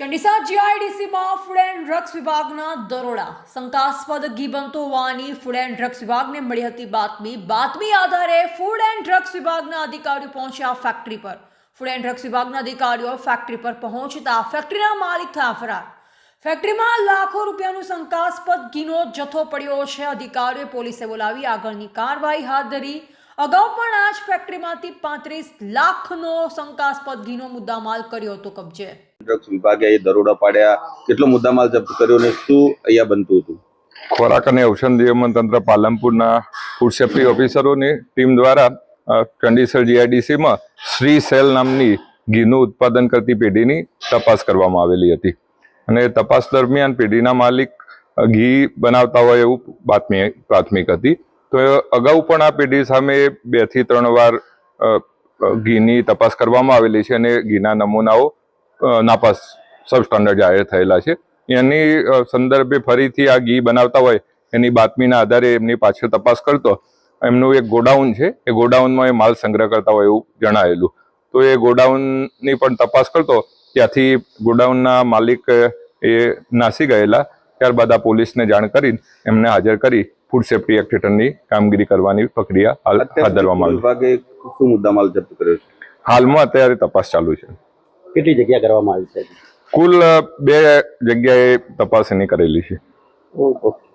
ચંડીસા જીઆઈડીસીમાં food and drugs વિભાગના દરોડા. શંકાસ્પદ ઘી બનતો હોવાની ફૂડ એન્ડ ડ્રગ્સ વિભાગને મળી હતી બાતમી. બાતમી આધારે ફૂડ એન્ડ ડ્રગ્સ વિભાગના અધિકારીઓ પહોંચ્યા ફેક્ટરી પર. ફૂડ એન્ડ ડ્રગ્સ વિભાગના અધિકારીઓ ફેક્ટરી પર પહોંચતા ફેક્ટરીના માલિક થયા ફરાર. ફેક્ટરીમાં લાખો રૂપિયાનું શંકાસ્પદ ઘીનો જથ્થો પડ્યો છે. અધિકારીઓએ પોલીસે બોલાવી આગળની કાર્યવાહી હાથ ધરી. અગાઉ પણ આ જ ફેક્ટરીમાંથી પાંત્રીસ લાખનો શંકાસ્પદ ઘીનો મુદ્દામાલ કર્યો હતો કબજે. ડ્રગ્સ વિભાગે દરોડા પાડ્યા. કેટલો મુદ્દામાલ જપ્ત કર્યો અને શું અહીંયા બનતું હતું? ખોરાક અને ઔષધ નિયમન તંત્ર પાલનપુરના ફૂડ સેફ્ટી ઓફિસરોની ટીમ દ્વારા ચંડીસર જીઆઈડીસીમાં શ્રી સેલ નામની ઘીનું ઉત્પાદન કરતી પેઢીની તપાસ કરવામાં આવેલી હતી. અને તપાસ દરમિયાન પેઢીના માલિક ઘી બનાવતા હોય એવું બાતમી, પ્રાથમિક હતી. તો અગાઉ પણ આ પેઢી સામે બેથી ત્રણ વાર ઘીની તપાસ કરવામાં આવેલી છે અને ઘીના નમૂનાઓ અ, સબ સ્ટાન્ડર્ડ જાહેર થયેલા છે. એની સંદર્ભે ફરીથી આ ઘી બનાવતા હોય એની બાતમીના આધારે એમની પાછળ તપાસ કરતો એમનું એક ગોડાઉન છે. એ ગોડાઉનમાં એ માલ સંગ્રહ કરતા હોય એવું જણાયેલું. તો એ ગોડાઉનની પણ તપાસ કરતો ત્યાંથી ગોડાઉનના માલિક એ નાસી ગયેલા. ત્યારબાદ આ પોલીસને જાણ કરી એમને હાજર કરી ફૂડ સેફ્ટી એક્ટ હેઠળની કામગીરી કરવાની પ્રક્રિયા હાથ ધરવામાં આવી. શું મુદ્દામાલ જપ્ત કર્યો છે? હાલમાં અત્યારે તપાસ ચાલુ છે. કેટલી જગ્યા કરવામાં આવી છે? કુલ બે જગ્યાએ તપાસણી કરેલી છે. ઓકે.